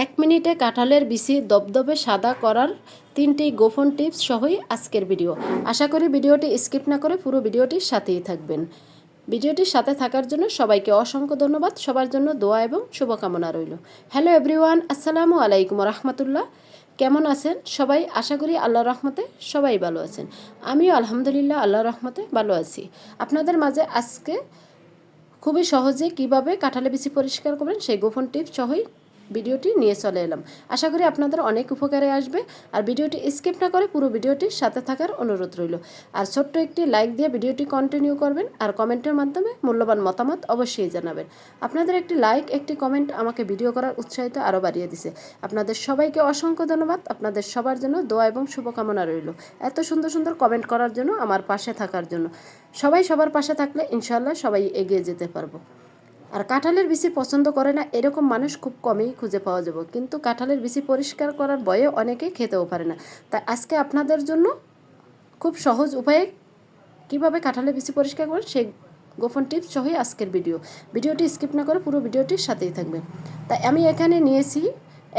এক মিনিটে কাঁঠালের বিচি দবদবে সাদা করার তিনটি গোপন টিপস সহই আজকের ভিডিও। আশা করি ভিডিওটি স্কিপ না করে পুরো ভিডিওটির সাথেই থাকবেন। ভিডিওটির সাথে থাকার জন্য সবাইকে অসংখ্য ধন্যবাদ। সবার জন্য দোয়া এবং শুভকামনা রইল। হ্যালো এভরিওয়ান, আসসালামু আলাইকুম রহমতুল্লাহ কেমন আছেন সবাই? আশা করি আল্লাহ রহমতে সবাই ভালো আছেন। আমিও আলহামদুলিল্লাহ আল্লাহ রহমতে ভালো আছি। আপনাদের মাঝে আজকে খুবই সহজে কীভাবে কাঁঠালে বিচি পরিষ্কার করবেন সেই গোপন টিপস সহই ভিডিওটি নিয়ে চলে এলাম। আশা করি আপনাদের অনেক উপকারে আসবে। আর ভিডিওটি স্কিপ না করে পুরো ভিডিওটির সাথে থাকার অনুরোধ রইল। আর ছোট্ট একটি লাইক দিয়ে ভিডিওটি কন্টিনিউ করবেন আর কমেন্টের মাধ্যমে মূল্যবান মতামত অবশ্যই জানাবেন। আপনাদের একটি লাইক, একটি কমেন্ট আমাকে ভিডিও করার উৎসাহিত আরও বাড়িয়ে দিছে। আপনাদের সবাইকে অসংখ্য ধন্যবাদ। আপনাদের সবার জন্য দোয়া এবং শুভকামনা রইল। এত সুন্দর সুন্দর কমেন্ট করার জন্য, আমার পাশে থাকার জন্য। সবাই সবার পাশে থাকলে ইনশাল্লাহ সবাই এগিয়ে যেতে পারব। আর কাঁঠালের বিচি পছন্দ করে না, এরকম মানুষ খুব কমই খুঁজে পাওয়া যাবে। কিন্তু কাঁঠালের বিচি পরিষ্কার করার বয়ে অনেকে খেতেও পারে না। তাই আজকে আপনাদের জন্য খুব সহজ উপায়ে কীভাবে কাঁঠালের বিচি পরিষ্কার করেন, সেই গোপন টিপস সহই আজকের ভিডিও। ভিডিওটি স্কিপ না করে পুরো ভিডিওটির সাথেই থাকবে তাই আমি এখানে নিয়েছি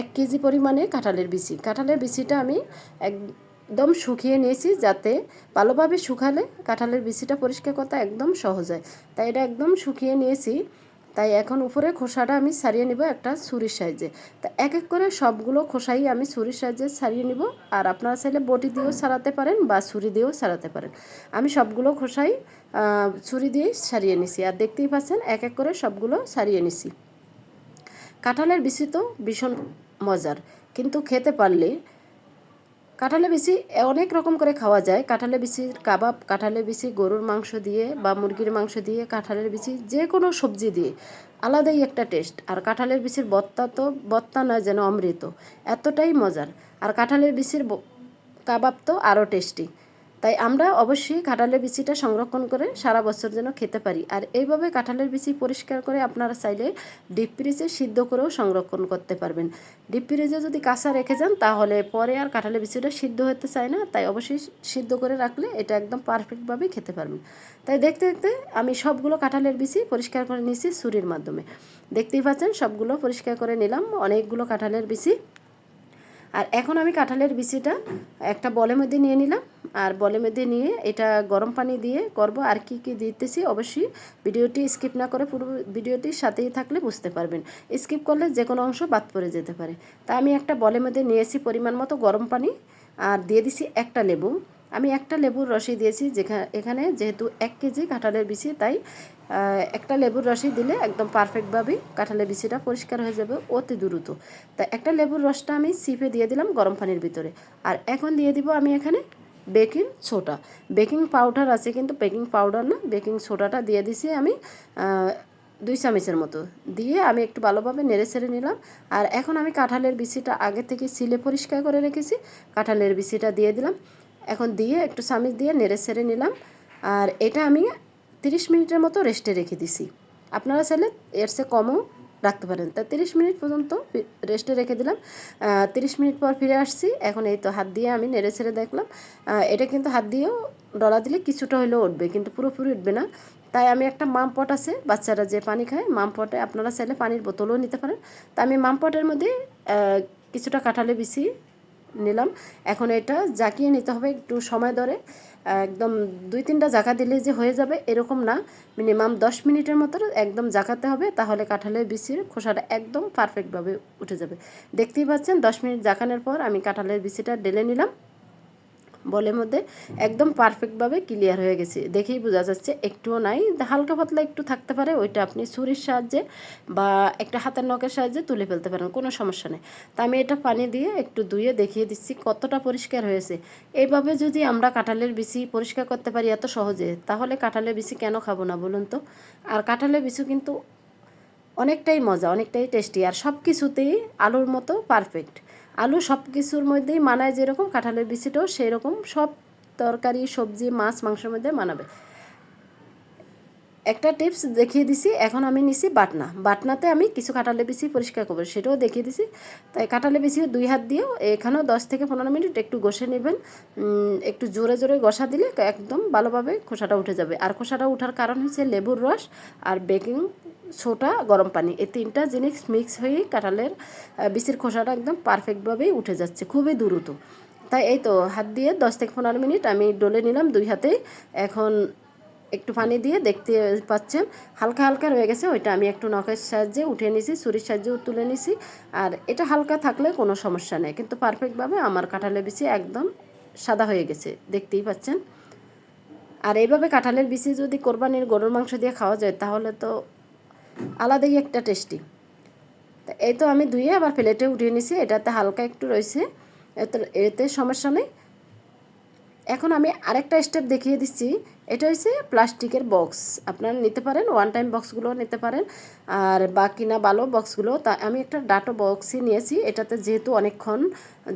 এক কেজি পরিমাণে কাঁঠালের বিচি। কাঁঠালের বিচিটা আমি একদম শুকিয়ে নিয়েছি যাতে ভালোভাবে শুকালে কাঁঠালের বিচিটা পরিষ্কার করতে একদম সহজ হয়। তাই এটা একদম শুকিয়ে নিয়েছি। তাই এখন উপরে খোসাটা আমি সারিয়ে নিব একটা ছুরির সাইজে তা এক এক করে সবগুলো খোসাই আমি ছুরির সাইজে সারিয়ে নিব আর আপনারা চাইলে বটি দিয়েও সারাতে পারেন বা ছুরি দিয়েও সারাতে পারেন। আমি সবগুলো খোসাই ছুরি দিয়েই সারিয়ে নিছি আর দেখতেই পাচ্ছেন এক এক করে সবগুলো সারিয়ে নিছি। কাঁঠালের বিচি তো ভীষণ মজার, কিন্তু খেতে পারলে কাঁঠালে বিচি অনেক রকম করে খাওয়া যায়। কাঁঠালে বিচির কাবাব, কাঁঠালে বিচি গরুর মাংস দিয়ে বা মুরগির মাংস দিয়ে, কাঁঠালের বিচি যে কোনো সবজি দিয়ে আলাদাই একটা টেস্ট। আর কাঁঠালের বিচির বত্তা তো, বত্তা নয় যেন অমৃত। এতটাই মজার। আর কাঁঠালের বিচির কাবাব তো আরও টেস্টি। তাই আমরা অবশ্যই কাঁঠালের বিচিটা সংরক্ষণ করে সারা বছর যেন খেতে পারি। আর এইভাবে কাঁঠালের বিচি পরিষ্কার করে আপনারা চাইলে ডিপ ফ্রিজে সিদ্ধ করেও সংরক্ষণ করতে পারবেন। ডিপ ফ্রিজে যদি কাঁচা রেখে যান, তাহলে পরে আর কাঁঠালের বিচিটা সিদ্ধ হতে চায় না। তাই অবশ্যই সিদ্ধ করে রাখলে এটা একদম পারফেক্টভাবে খেতে পারবেন। তাই দেখতে দেখতে আমি সবগুলো কাঁঠালের বিচি পরিষ্কার করে নিয়েছি ছুরির মাধ্যমে। দেখতেই পাচ্ছেন, সবগুলো পরিষ্কার করে নিলাম, অনেকগুলো কাঁঠালের বিচি। আর এখন আমি কাঁঠালের বিচিটা একটা বলের মধ্যে নিয়ে নিলাম। আর বলে মধ্যে নিয়ে এটা গরম পানি দিয়ে করব। আর কি কি দিতেছি অবশ্যই ভিডিওটি স্কিপ না করে পুরো ভিডিওটির সাথেই থাকলে বুঝতে পারবেন। স্কিপ করলে যে কোনো অংশ বাদ পড়ে যেতে পারে। তা আমি একটা বলের মধ্যে নিয়েছি পরিমাণ মতো গরম পানি আর দিয়ে দিছি একটা লেবু। আমি একটা লেবুর রসই দিয়েছি যেখানে এখানে যেহেতু এক কেজি কাঁঠালের বিচি, তাই একটা লেবুর রসই দিলে একদম পারফেক্টভাবেই কাঁঠালের বিচিটা পরিষ্কার হয়ে যাবে অতি দ্রুত। তা একটা লেবুর রসটা আমি সিপে দিয়ে দিলাম গরম পানির ভিতরে। আর এখন দিয়ে দিব আমি এখানে বেকিং সোডা। বেকিং পাউডার আছে কিন্তু বেকিং পাউডার না, বেকিং সোডাটা দিয়ে দিছি আমি দুই চামচের মতো। দিয়ে আমি একটু ভালোভাবে নেড়ে ছেড়ে নিলাম। আর এখন আমি কাঁঠালের বিচিটা আগে থেকে সিলে পরিষ্কার করে রেখেছি, কাঁঠালের বিচিটা দিয়ে দিলাম। এখন দিয়ে একটু চামিচ দিয়ে নেড়ে ছেড়ে নিলাম। আর এটা আমি তিরিশ মিনিটের মতো রেস্টে রেখে দিছি। আপনারা চাইলে এর চেয়ে কমও রাখতে পারেন। তা তিরিশ মিনিট পর্যন্ত রেস্টে রেখে দিলাম। তিরিশ মিনিট পর ফিরে আসছি। এখন এই তো হাত দিয়ে আমি নেড়ে ছেড়ে দেখলাম। এটা কিন্তু হাত দিয়েও ডলা দিলে কিছুটা হলেও উঠবে, কিন্তু পুরোপুরি উঠবে না। তাই আমি একটা মাম পট আছে, বাচ্চারা যে পানি খায়, মাম পটে আপনারা চাইলে পানির বোতলও নিতে পারেন। তা আমি মাম পটের মধ্যে কিছুটা কাঁঠালে বিছি নিলাম। এখন এটা জাকিয়ে নিতে হবে একটু সময় ধরে। একদম দুই তিনটা জাকা দিলে যে হয়ে যাবে এরকম না। মিনিমাম দশ মিনিটের মতো একদম জাকাতে হবে, তাহলে কাঁঠালের বিচির খোসাটা একদম পারফেক্টভাবে উঠে যাবে। দেখতেই পাচ্ছেন, দশ মিনিট জাকানোর পর আমি কাঁঠালের বিচিটা ডেলে নিলাম। বলের মধ্যে একদম পারফেক্টভাবে ক্লিয়ার হয়ে গেছে। দেখেই বোঝা যাচ্ছে একটুও নাই। হালকা পাতলা একটু থাকতে পারে, ওইটা আপনি ছুরির সাহায্যে বা একটা হাতের নখের সাহায্যে তুলে ফেলতে পারেন, কোনো সমস্যা নেই। তা আমি এটা পানি দিয়ে একটু ধুয়ে দেখিয়ে দিচ্ছি কতটা পরিষ্কার হয়েছে। এইভাবে যদি আমরা কাঁঠালের বিচি পরিষ্কার করতে পারি এত সহজে, তাহলে কাঁঠালের বিচি কেন খাব না বলুন তো? আর কাঁঠালের বিচি কিন্তু অনেকটাই মজা, অনেকটাই টেস্টি আর সব কিছুতেই আলুর মতো পারফেক্ট আলু সব কিছুর মধ্যেই মানায় যেরকম, কাঁঠালের বিচিটাও সেই রকম সব তরকারি, সবজি, মাছ, মাংসের মধ্যে মানাবে। একটা টিপস দেখিয়ে দিছি, এখন আমি নিছি বাটনা। বাটনাতে আমি কিছু কাঁঠালে বিচি পরিষ্কার করব, সেটাও দেখিয়ে দিছি। তাই কাঁঠালে বিচিও দুই হাত দিয়েও এখানেও দশ থেকে পনেরো মিনিট একটু ঘষে নেবেন। একটু জোরে জোরে ঘষা দিলে একদম ভালোভাবে খোসাটা উঠে যাবে। আর খোসাটা উঠার কারণ হচ্ছে লেবুর রস আর বেকিং ছোটা গরম পানি। এই তিনটা জিনিস মিক্স হয়েই কাঁঠালের বিচির খোসাটা একদম পারফেক্টভাবেই উঠে যাচ্ছে, খুবই দ্রুত। তাই এই তো হাত দিয়ে দশ থেকে পনেরো মিনিট আমি ডলে নিলাম দুই হাতেই এখন একটু পানি দিয়ে দেখতে পাচ্ছেন, হালকা হালকা রয়ে গেছে, ওইটা আমি একটু নখের সাহায্যে উঠে নিছি, ছুরির সাহায্যে তুলে নিছি। আর এটা হালকা থাকলে কোনো সমস্যা নেই, কিন্তু পারফেক্টভাবে আমার কাঁঠালের বিচি একদম সাদা হয়ে গেছে, দেখতেই পাচ্ছেন। আর এইভাবে কাঁঠালের বিচি যদি কোরবানির গরুর মাংস দিয়ে খাওয়া যায়, তাহলে তো আলাদাই একটা টেস্টি তা এই তো আমি ধুয়ে আবার প্লেটে উঠিয়ে নিছি, এটাতে হালকা একটু রয়েছে, এতে এতে সমস্যা নেই। এখন আমি আরেকটা স্টেপ দেখিয়ে দিচ্ছি, এটা হচ্ছে প্লাস্টিকের বক্স আপনারা নিতে পারেন ওয়ান টাইম বক্সগুলো নিতে পারেন, আর বাকি না ভালো বক্সগুলো তা আমি একটা ডাটো বক্সই নিয়েছি, এটাতে যেহেতু অনেকক্ষণ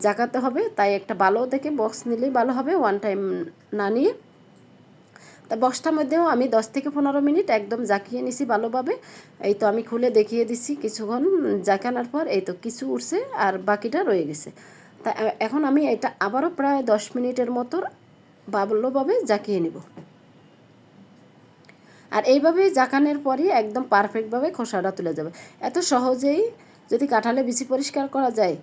জাগাতে হবে, তাই একটা ভালো দেখে বক্স নিলেই ভালো হবে ওয়ান টাইম না নিয়ে। তা বস্তার মধ্যেও আমি দশ থেকে পনেরো মিনিট একদম জাকিয়ে নিছি ভালোভাবে। এই তো আমি খুলে দেখিয়ে দিচ্ছি কিছুক্ষণ জাকানোর পর, এই তো কিছু উঠছে আর বাকিটা রয়ে গেছে। তা এখন আমি এটা আবারও প্রায় দশ মিনিটের মতো ভালোভাবে জাকিয়ে নিব। আর এইভাবে জাকানের পরই একদম পারফেক্টভাবে খোসাটা তুলে যাবে। এত সহজেই যদি কাঁঠালে বেশি পরিষ্কার করা যায়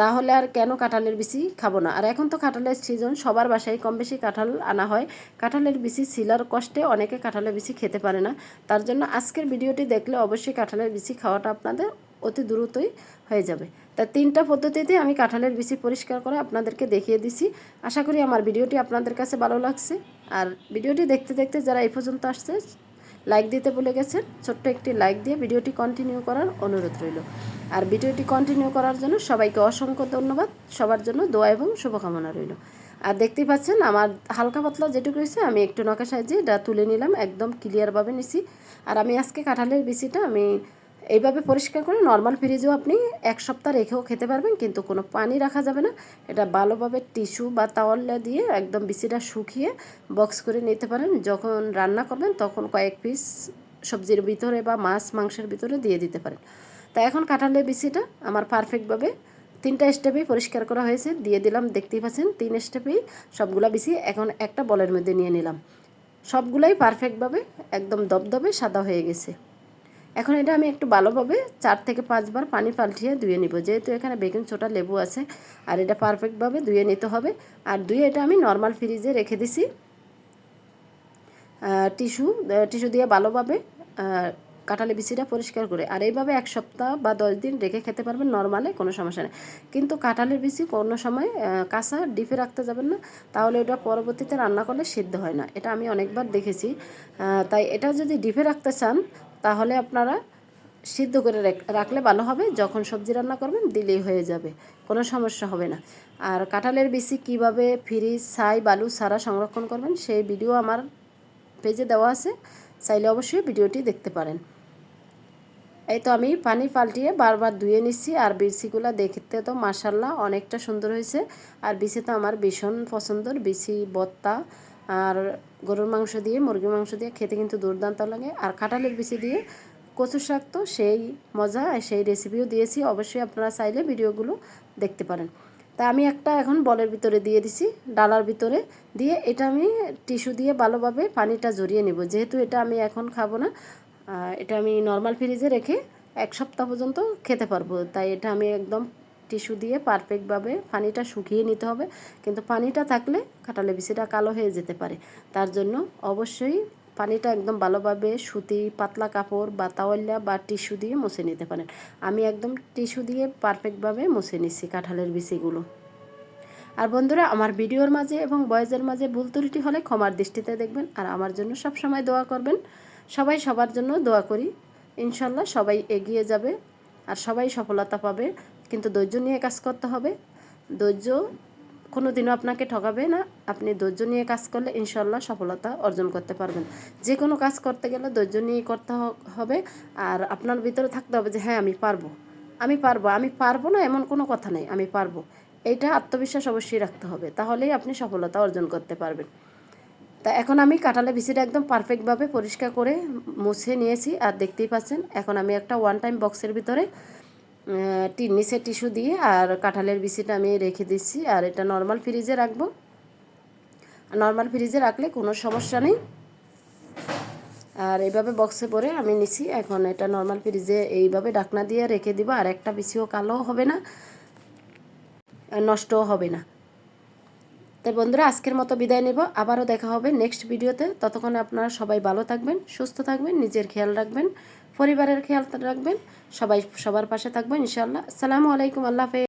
তাহলে আর কেন কাঁঠালের বিচি খাব না? আর এখন তো কাঁঠালের সিজন সবার বাসায় কম বেশি কাঁঠাল আনা হয়। কাঁঠালের বিচি ছিলার কষ্টে অনেকে কাঁঠালের বিচি খেতে পারে না। তার জন্য আজকের ভিডিওটি দেখলে অবশ্যই কাঁঠালের বিচি খাওয়াটা আপনাদের অতি দ্রুতই হয়ে যাবে। তা তিনটা পদ্ধতিতে আমি কাঁঠালের বিচি পরিষ্কার করে আপনাদেরকে দেখিয়ে দিছি। আশা করি আমার ভিডিওটি আপনাদের কাছে ভালো লাগছে। আর ভিডিওটি দেখতে দেখতে যারা এই পর্যন্ত আসছে লাইক দিতে ভুলে গেছেন, ছোট্ট একটি লাইক দিয়ে ভিডিওটি কন্টিনিউ করার অনুরোধ রইল। আর ভিডিওটি কন্টিনিউ করার জন্য সবাইকে অসংখ্য ধন্যবাদ। সবার জন্য দোয়া এবং শুভকামনা রইল। আর দেখতেই পাচ্ছেন, আমার হালকা পাতলা যেটুকু হয়েছে, আমি একটু নখা সাহায্যে এটা তুলে নিলাম, একদম ক্লিয়ারভাবে নিছি। আর আমি আজকে কাঁঠালের বিচিটা আমি এইভাবে পরিষ্কার করে নর্মাল ফ্রিজেও আপনি এক সপ্তাহ রেখেও খেতে পারবেন, কিন্তু কোনো পানি রাখা যাবে না। এটা ভালোভাবে টিস্যু বা তাওয়াল্লা দিয়ে একদম বিচিটা শুকিয়ে বক্স করে নিতে পারেন। যখন রান্না করবেন, তখন কয়েক পিস সবজির ভিতরে বা মাছ, মাংসের ভিতরে দিয়ে দিতে পারেন। তা এখন কাঁঠালের বিচিটা আমার পারফেক্টভাবে তিনটা স্টেপেই পরিষ্কার করা হয়েছে। দিয়ে দিলাম, দেখতেই পাচ্ছেন, তিন স্টেপেই সবগুলা বিচি এখন একটা বলের মধ্যে নিয়ে নিলাম। সবগুলাই পারফেক্টভাবে একদম দবদবে সাদা হয়ে গেছে। এখন এটা আমি একটু ভালোভাবে চার থেকে পাঁচবার পানি পাল্টিয়ে ধুয়ে নিব। যেহেতু এখানে বেকিং ছোটা, লেবু আছে, আর এটা পারফেক্টভাবে ধুয়ে নিতে হবে। আর ধুয়ে এটা আমি নর্মাল ফ্রিজে রেখে দিছি। টিস্যু টিস্যু দিয়ে ভালোভাবে কাঁঠালি বিচিটা পরিষ্কার করে। আর এইভাবে এক সপ্তাহ বা দশ দিন রেখে খেতে পারবেন, নর্মালে কোনো সমস্যা নেই। কিন্তু কাঁঠালের বিচি কোনো সময় কাঁচা ডিপে রাখতে যাবেন না, তাহলে ওটা পরবর্তীতে রান্না করলে সিদ্ধ হয় না। এটা আমি অনেকবার দেখেছি। তাই এটা যদি ডিপে রাখতে চান, তাহলে আপনারা সিদ্ধ করে রাখলে ভালো হবে। যখন সবজি রান্না করবেন, দিলেই হয়ে যাবে। কোনো সমস্যা হবে না। আর কাঁঠালের বিচি কীভাবে ফ্রিজ, ছাই, বালু সারা সংরক্ষণ করবেন, সেই ভিডিও আমার পেজে দেওয়া আছে। চাইলে অবশ্যই ভিডিওটি দেখতে পারেন। এই তো আমি পানি পাল্টিয়ে বারবার ধুয়ে নিচ্ছি, আর বিচিগুলো দেখতে তো মাসাল্লাহ অনেকটা সুন্দর হয়েছে। আর বিচি তো আমার ভীষণ পছন্দর, বিচি, বত্তা, আর গরুর মাংস দিয়ে, মুরগির মাংস দিয়ে খেতে কিন্তু দুর্দান্ত লাগে। আর কাঁঠালের বিচি দিয়ে কচু শাক তো সেই মজা সেই রেসিপিও দিয়েছি। অবশ্যই আপনারা চাইলে ভিডিওগুলো দেখতে পারেন। তা আমি একটা এখন বলের ভিতরে দিয়ে দিছি, ডালার ভিতরে। দিয়ে এটা আমি টিস্যু দিয়ে ভালোভাবে পানিটা জড়িয়ে নেব। যেহেতু এটা আমি এখন খাব না এটা আমি নর্মাল ফ্রিজে রেখে এক সপ্তাহ পর্যন্ত খেতে পারব। তাই এটা আমি একদম টিস্যু দিয়ে পারফেক্টভাবে পানিটা শুকিয়ে নিতে হবে। কিন্তু পানিটা থাকলে কাঁঠালে বিচিটা কালো হয়ে যেতে পারে। তার জন্য অবশ্যই পানিটা একদম ভালোভাবে সুতি পাতলা কাপড় বা তাওয়াল্লা বা টিস্যু দিয়ে মুছে নিতে পারেন। আমি একদম টিস্যু দিয়ে পারফেক্টভাবে মুছে নিচ্ছি কাঁঠালের বিচিগুলো আর বন্ধুরা, আমার ভিডিওর মাঝে এবং বয়েজের মাঝে ভুল ত্রুটি হলে ক্ষমার দৃষ্টিতে দেখবেন আর আমার জন্য সব সময় দোয়া করবেন। সবাই সবার জন্য দোয়া করি। ইনশাল্লাহ সবাই এগিয়ে যাবে আর সবাই সফলতা পাবে। কিন্তু ধৈর্য নিয়ে কাজ করতে হবে। ধৈর্য কোনো দিনও আপনাকে ঠকাবে না। আপনি ধৈর্য নিয়ে কাজ করলে ইনশাল্লাহ সফলতা অর্জন করতে পারবেন। যে কোনো কাজ করতে গেলে ধৈর্য নিয়ে করতে হবে। আর আপনার ভিতরে থাকতে হবে যে হ্যাঁ আমি পারব। আমি পারব। আমি পারব না এমন কোনো কথা নেই। আমি পারব। এইটা আত্মবিশ্বাস অবশ্যই রাখতে হবে। তাহলেই আপনি সফলতা অর্জন করতে পারবেন। তা এখন আমি কাঁঠালে বিচিটা একদম পারফেক্টভাবে পরিষ্কার করে মুছে নিয়েছি। আর দেখতেই পাচ্ছেন, এখন আমি একটা ওয়ান টাইম বক্সের ভিতরে নিচে টিস্যু দিয়ে আর কাঁঠালের বিচিটা আমি রেখে দিচ্ছি। আর এটা নর্মাল ফ্রিজে রাখব। নর্মাল ফ্রিজে রাখলে কোনো সমস্যা নেই। আর এইভাবে বক্সে পরে আমি নিছি। এখন এটা নর্মাল ফ্রিজে এইভাবে ডাকনা দিয়ে রেখে দিব। আর একটা পিসিও কালো হবে না, নষ্টও হবে না। তাই বন্ধুরা, আজকের মতো বিদায় নেব। আবারও দেখা হবে নেক্সট ভিডিওতে ততক্ষণ আপনারা সবাই ভালো থাকবেন, সুস্থ থাকবেন, নিজের খেয়াল রাখবেন। পরিবারের খেয়াল রাখবেন সবাই সবার পাশে থাকবেন ইনশাল্লাহ আসসালামু আলাইকুম আল্লাহ